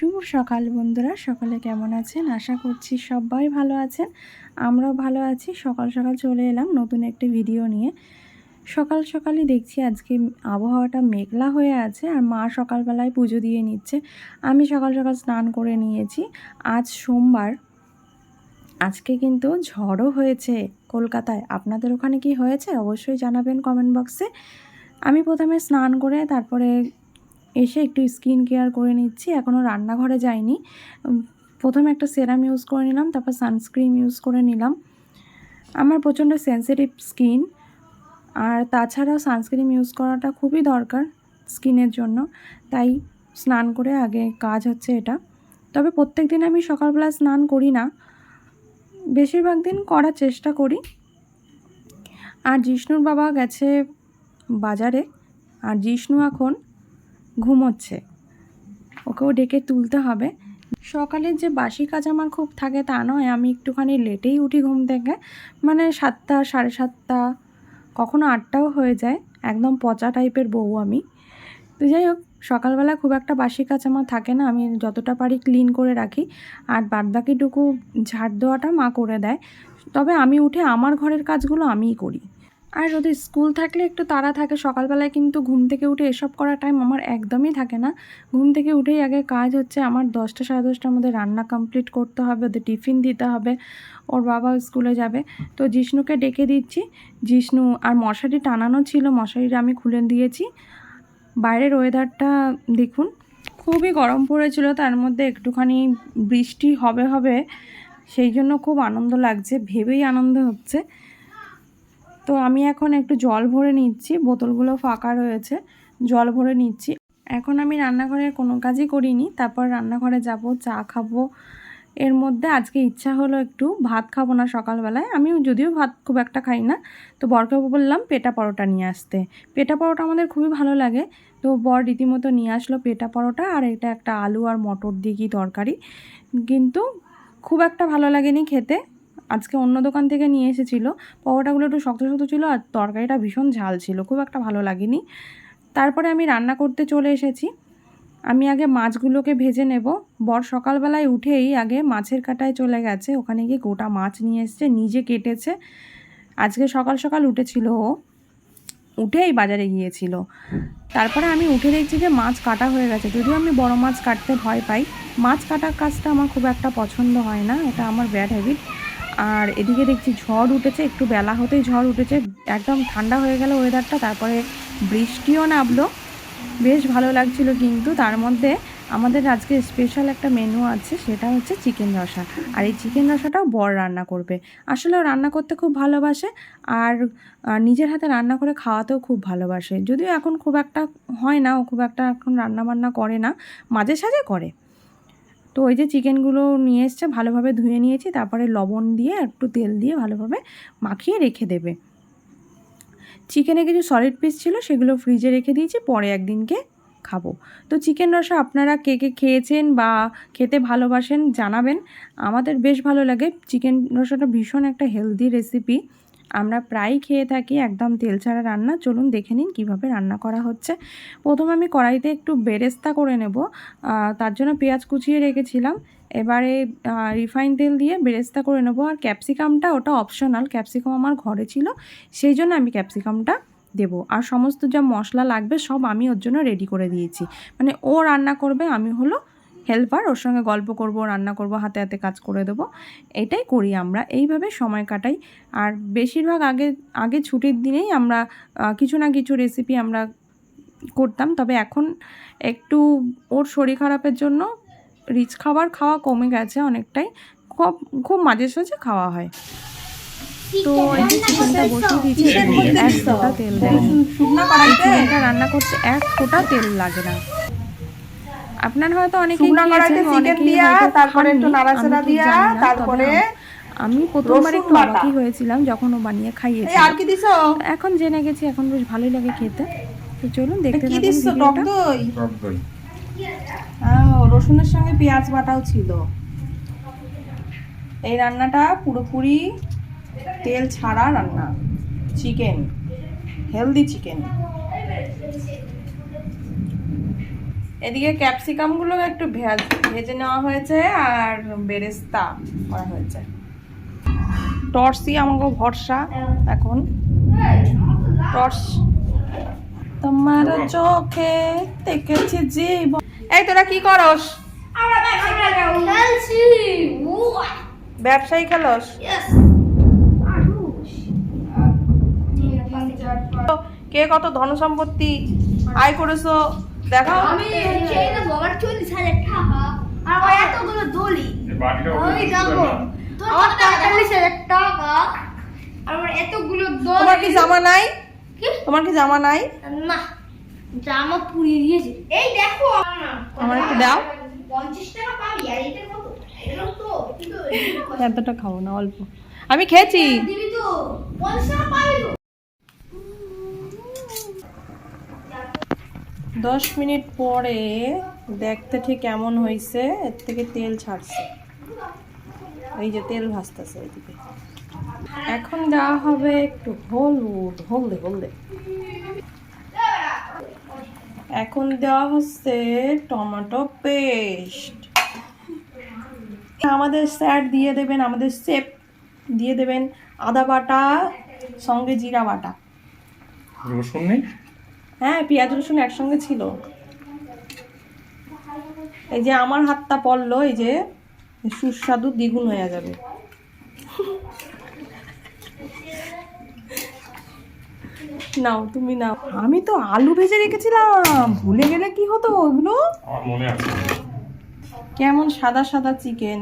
শুভ সকাল বন্ধুরা, সকলে কেমন আছেন? আশা করছি সবাই ভালো আছেন। আমরাও ভালো আছি। সকাল সকাল চলে এলাম নতুন একটি ভিডিও নিয়ে। সকাল সকালই দেখছি আজকে আবহাওয়াটা মেঘলা হয়ে আছে আর মা সকালবেলায় পুজো দিয়ে নিচ্ছে। আমি সকাল সকাল স্নান করে নিয়েছি। আজ সোমবার। আজকে কিন্তু ঝড়ও হয়েছে কলকাতায়। আপনাদের ওখানে কি হয়েছে? অবশ্যই জানাবেন কমেন্ট বক্সে। আমি প্রথমে স্নান করে তারপরে এসে একটু স্কিন কেয়ার করে নিচ্ছি এখনও রান্নাঘরে যাইনি। প্রথমে একটা সেরাম ইউজ করে নিলাম, তারপর সানস্ক্রিন ইউজ করে নিলাম। আমার প্রচণ্ড সেন্সিটিভ স্কিন আর তাছাড়াও সানস্ক্রিন ইউজ করাটা খুবই দরকার স্কিনের জন্য, তাই স্নান করে আগে কাজ হচ্ছে এটা। তবে প্রত্যেক দিন আমি সকালবেলা স্নান করি না, বেশিরভাগ দিন করার চেষ্টা করি। আর জিষ্ণুর বাবা গেছে বাজারে, আর জিষ্ণু এখন ঘুমোচ্ছে। ওকেও ডেকে তুলতে হবে। সকালের যে বাসি কাজ আমার খুব থাকে তা নয়। আমি একটুখানি লেটেই উঠি ঘুম থেকে। মানে সাতটা, সাড়ে সাতটা, কখনো আটটাও হয়ে যায়। একদম পচা টাইপের বউ আমি। তো যাই হোক, সকালবেলা খুব একটা বাসি কাজ আমার থাকে না। আমি যতটা পারি ক্লিন করে রাখি। আর বাদবাকিটুকু ঝাড় দেওয়াটা মা করে দেয়। তবে আমি উঠে আমার ঘরের কাজগুলো আমিই করি। আর ওদের স্কুল থাকলে একটু তাড়া থাকে, সকালবেলায় কিন্তু ঘুম থেকে উঠে এসব করার টাইম আমার একদমই থাকে না। ঘুম থেকে উঠেই আগে কাজ হচ্ছে, আমার দশটা সাড়ে দশটার মধ্যে রান্না কমপ্লিট করতে হবে, ওদের টিফিন দিতে হবে, ওর বাবা স্কুলে যাবে। তো জিষ্ণুকে ডেকে দিচ্ছি। জিষ্ণু আর মশারি টানানো ছিল, মশারিটা আমি খুলে দিয়েছি। বাইরের ওয়েদারটা দেখুন, খুবই গরম পড়েছিল, তার মধ্যে একটুখানি বৃষ্টি হবে হবে, সেই জন্য খুব আনন্দ লাগছে, ভেবেই আনন্দ হচ্ছে। তো আমি এখন একটু জল ভরে নিচ্ছি, বোতলগুলো ফাঁকা রয়েছে, জল ভরে নিচ্ছি। এখন আমি রান্নাঘরের কোনো কাজই করিনি, তারপর রান্নাঘরে যাব, চা খাব। এর মধ্যে আজকে ইচ্ছা হলো একটু ভাত খাব না সকালবেলায় আমি যদিও ভাত খুব একটা খাই না। তো বরকে বললাম পেটা পরোটা নিয়ে আসতে। পেটা পরোটা আমাদের খুবই ভালো লাগে। তো বর রীতিমতো নিয়ে আসলো পেটা পরোটা, আর এটা একটা আলু আর মটর দিয়ে কি তরকারি। কিন্তু খুব একটা ভালো লাগেনি খেতে। আজকে অন্য দোকান থেকে নিয়ে এসেছিল। পরোটাগুলো একটু শক্ত শক্ত ছিল আর তরকারিটা ভীষণ ঝাল ছিল, খুব একটা ভালো লাগেনি। তারপরে আমি রান্না করতে চলে এসেছি। আমি আগে মাছগুলোকে ভেজে নেব। বর সকালবেলায় উঠেই আগে মাছের কাটায় চলে গেছে। ওখানে গিয়ে গোটা মাছ নিয়ে এসছে, নিজে কেটেছে। আজকে সকাল সকাল উঠেছিল ও। উঠেই বাজারে গিয়েছিল। তারপরে আমি উঠে দেখছি যে মাছ কাটা হয়ে গেছে। যদিও আমি বড় মাছ কাটতে ভয় পাই, মাছ কাটার কাজটা আমার খুব একটা পছন্দ হয় না। এটা আমার ব্যাড হ্যাবিট আর এদিকে দেখছি ঝড় উঠেছে, একটু বেলা হতেই ঝড় উঠেছে। একদম ঠান্ডা হয়ে গেল ওয়েদারটা তারপরে বৃষ্টিও নামলো। বেশ ভালো লাগছিল কিন্তু, তার মধ্যে আমাদের আজকে স্পেশাল একটা মেনু আছে, সেটা হচ্ছে চিকেন রসা। আর এই চিকেন রসাটাও বর রান্না করবে। আসলে রান্না করতে খুব ভালোবাসে, আর নিজের হাতে রান্না করে খাওয়াতেও খুব ভালোবাসে। যদিও এখন খুব একটা হয় না, ও খুব একটা এখন রান্না বান্না করে না, মাঝে সাঝে করে। তো ওই যে চিকেনগুলো নিয়ে এসছে, ভালোভাবে ধুয়ে নিয়েছি, তারপরে লবণ দিয়ে একটু তেল দিয়ে ভালোভাবে মাখিয়ে রেখে দেবে। চিকেনে কিছু সলিড পিস ছিল, সেগুলো ফ্রিজে রেখে দিয়েছি, পরে একদিনকে খাব। তো চিকেন রসা আপনারা কে কে খেয়েছেন বা খেতে ভালোবাসেন জানাবেন। আমাদের বেশ ভালো লাগে চিকেন রসাটা ভীষণ একটা হেলদি রেসিপি আমরা প্রায়ই খেয়ে থাকি একদম তেল ছাড়া রান্না। চলুন দেখে নিন কীভাবে রান্না করা হচ্ছে। প্রথমে আমি কড়াইতে একটু বেরেস্তা করে নেব। তার জন্য পেঁয়াজ কুচিয়ে রেখেছিলাম। এবারে রিফাইন তেল দিয়ে বেরেস্তা করে নেব। আর ক্যাপসিকামটা ওটা অপশনাল, ক্যাপসিকাম আমার ঘরে ছিল। সেই জন্য আমি ক্যাপসিকামটা দেবো। আর সমস্ত যা মশলা লাগবে সব আমি ওর জন্য রেডি করে দিয়েছি। মানে ও রান্না করবে, আমি হলো হেল্পার ওর সঙ্গে গল্প করব রান্না করব হাতে হাতে কাজ করে দেবো। এটাই করি আমরা। এইভাবে সময় কাটাই। আর বেশিরভাগ আগে আগে ছুটির দিনেই আমরা কিছু না কিছু রেসিপি আমরা করতাম। তবে এখন একটু ওর শরীর খারাপের জন্য রিচ খাবার খাওয়া কমে গেছে অনেকটাই। খুব খুব মাঝে সাঝে খাওয়া হয়। তো এই যে চিকেনটা বসিয়ে দিয়েছি এক ফোঁটা তেল দেয় চিকেনটা রান্না করতে এক ফোঁটা তেল লাগে না। আপনার হয়তো অনেকে শুকনো কড়াইতে চিকেন দিয়া তারপরে একটু নাড়াচাড়া দিয়া তারপরে আমি প্রথমবার একটু। অবাকই হয়েছিলাম যখন ও বানিয়ে এই খাইয়েছে আর কি দিছো? এখন জেনে গেছি এখন বেশ ভালোই লাগে খেতে। তো চলুন দেখতে কি থাকুন দিছো? টক দই? টক দই। আহ, রসুনের সঙ্গে পেঁয়াজ বাটাও ছিল। এই রান্নাটা পুরোপুরি তেল ছাড়া রান্না। চিকেন হেলদি চিকেন এদিকে ক্যাপসিকামগুলো একটু ভেজ নেওয়া হয়েছে আর বেরেস্তা করা হয়েছে। টর্চই আমাকে ভরসা এখন। টর্চ তোমার চোখে দেখেছি জীবন এই তোরা কি করস? ব্যবসায়ী খেলস? কে কত ধন সম্পত্তি আয় করেছ? দেখাও আমি সেই না বাবার চল্লিশ হাজার টাকা। আর আমার এতগুলো দলি। আমি যাব। আমার পঁয়তাল্লিশ হাজার টাকা। আর আমার এতগুলো তোমার কি জামা নাই? কি? তোমার কি জামা নাই? না জামা পুড়িয়ে দিয়েছে। এই দেখো আমার একটু দাও। পঞ্চাশ টাকা পাবি আর এটা কত এতটা খাব না অল্প। আমি খেয়েছি। দিবি তো পঞ্চাশ টাকা পাবি দশ মিনিট পরে দেখতে ঠিক কেমন হয়েছে, এর থেকে তেল ছাড়ছে। এই যে তেল ভাসতেছে এইদিকে এখন দেওয়া হবে একটু হলুদ, হলদে হলদে। এখন দেওয়া হচ্ছে টমেটো পেস্ট। আমাদের স্যার দিয়ে দেবেন, আমাদের সেপ দিয়ে দেবেন আদা বাটা, সঙ্গে জিরা বাটা। রসুন নেই? হ্যাঁ পেঁয়াজ রসুন একসঙ্গে ছিল। এই যে আমার হাতটা পড়ল এই যে সুস্বাদু দ্বিগুণ হয়ে যাবে। নাও তুমি নাও। আমি তো আলু ভেজে রেখেছিলাম ভুলে গেলে কি হতো ওগুলো? মনে কেমন সাদা সাদা চিকেন।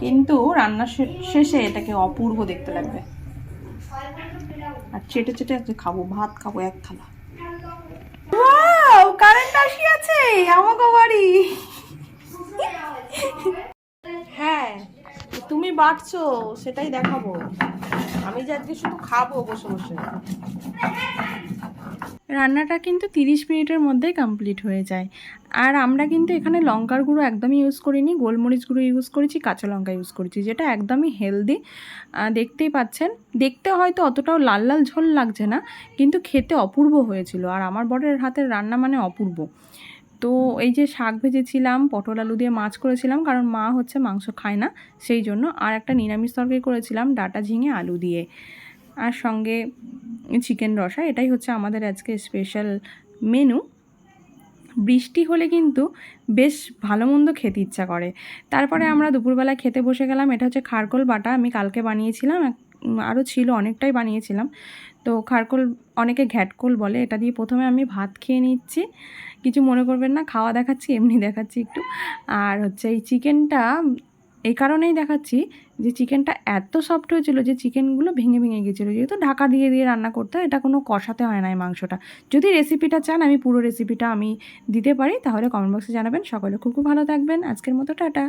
কিন্তু রান্না শেষে এটাকে অপূর্ব দেখতে লাগবে। আর চেটে চেটে আজকে খাব, ভাত খাব এক থালা। কারেন্ট আসিয়াছে আমাকে বাড়ি। হ্যাঁ তুমি বাড়ছো, সেটাই দেখাবো। আমি যে আজকে শুধু খাব বসে বসে। রান্নাটা কিন্তু তিরিশ মিনিটের মধ্যেই কমপ্লিট হয়ে যায়। আর আমরা কিন্তু এখানে লঙ্কার গুঁড়ো একদমই ইউজ করিনি, গোলমরিচ গুঁড়ো ইউজ করেছি, কাঁচা লঙ্কা ইউজ করেছি, যেটা একদমই হেলদি দেখতেই পাচ্ছেন। দেখতে হয়তো অতটাও লাল লাল ঝোল লাগছে না, কিন্তু খেতে অপূর্ব হয়েছিল। আর আমার বরের হাতের রান্না মানে অপূর্ব। তো এই যে শাক ভেজেছিলাম, পটল আলু দিয়ে মাছ করেছিলাম, কারণ মা হচ্ছে মাংস খায় না, সেই জন্য আর একটা নিরামিষ তরকারি করেছিলাম, ডাটা ঝিঙে আলু দিয়ে। আর সঙ্গে চিকেন রসা, এটাই হচ্ছে আমাদের আজকে স্পেশাল মেনু বৃষ্টি হলে কিন্তু বেশ ভালো মন্দ খেতে ইচ্ছা করে। তারপরে আমরা দুপুরবেলা খেতে বসে গেলাম, এটা হচ্ছে খারকোল বাটা, আমি কালকে বানিয়েছিলাম আরও ছিল, অনেকটাই বানিয়েছিলাম। তো খারকোল অনেকে ঘ্যাটকোল বলে, এটা দিয়ে প্রথমে আমি ভাত খেয়ে নিচ্ছি। কিছু মনে করবেন না, খাওয়া দেখাচ্ছি, এমনি দেখাচ্ছি একটু। আর হচ্ছে এই চিকেনটা এই কারণেই দেখাচ্ছি যে চিকেনটা এত সফট হয়েছিল যে চিকেনগুলো ভেঙে ভেঙে গেছিল। যেহেতু ঢাকা দিয়ে দিয়ে রান্না করতে হয়, এটা কোনো কষাতে হয় না এই মাংসটা। যদি রেসিপিটা চান, আমি পুরো রেসিপিটা আমি দিতে পারি, তাহলে কমেন্ট বক্সে জানাবেন। সকলে খুব খুব ভালো থাকবেন। আজকের মতো টাটা।